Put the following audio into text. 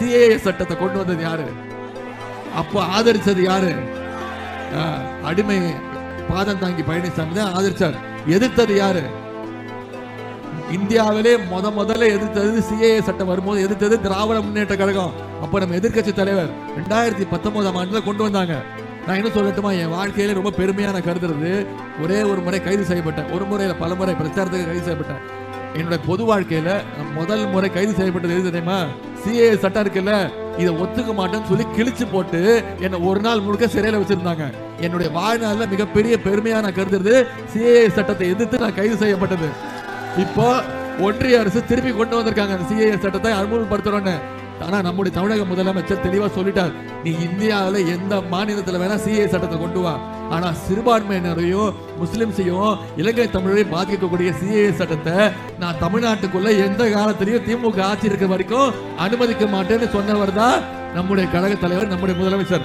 CAA சட்டத்தை கொண்டு வந்தது யாரு? அப்போ ஆதரிச்சது யாரு? ஆ, அடிமை பாதம் தாங்கி பழனிசாமி தான் ஆதரிச்சார். எதிர்த்தது யாரு? இந்தியாவிலே முத முதல்ல எதிர்த்தது சிஏஏ சட்டம் வரும்போது எதிர்த்தது திராவிட முன்னேற்ற கழகம். அப்ப நம்ம எதிர்க்கட்சி தலைவர் ரெண்டாயிரத்தி பத்தொன்பதாம் ஆண்டுல கொண்டு வந்தாங்க. நான் என்ன சொல்லட்டுமா? என் வாழ்க்கையில ரொம்ப பெருமையான கருதுறது ஒரே ஒரு முறை கைது செய்யப்பட்டேன். ஒரு முறையில பல முறை பிரச்சாரத்துக்கு கைது செய்யப்பட்டேன். என்னுடைய பொது வாழ்க்கையில முதல் முறை கைது செய்யப்பட்டது எது தெரியுமா? சிஏ சட்டம் இருக்குல்ல இதை ஒத்துக்க மாட்டேன்னு சொல்லி கிழிச்சு போட்டு என்னை ஒரு நாள் முழுக்க சிறையில் வச்சிருந்தாங்க. என்னுடைய வாழ்நாளில் மிகப்பெரிய பெருமையாக நான் கருதுறது சிஏ சட்டத்தை எதிர்த்து நான் கைது செய்யப்பட்டது. இப்போ ஒன்றிய அரசு திருப்பி கொண்டு வந்திருக்காங்க அந்த சிஏ சட்டத்தை அமுல்படுத்துறோன்னு. ஆனா நம்முடைய தமிழக முதலமைச்சர் தெளிவா சொல்லிட்டார். நீ இந்தியாவில் எந்த மாநிலத்துல வேணா சிஏ சட்டத்தை கொண்டு வா. ஆனா சிறுபான்மையினரையும் முஸ்லிம்ஸையும் இலங்கை தமிழரையும் பாதிக்கக்கூடிய சிஏ சட்டத்தை நான் தமிழ்நாட்டுக்குள்ள எந்த காலத்திலையும் திமுக ஆட்சி இருக்கிற வரைக்கும் அனுமதிக்க மாட்டேன்னு சொன்னவர் தான் நம்முடைய கழக தலைவர் நம்முடைய முதலமைச்சர்.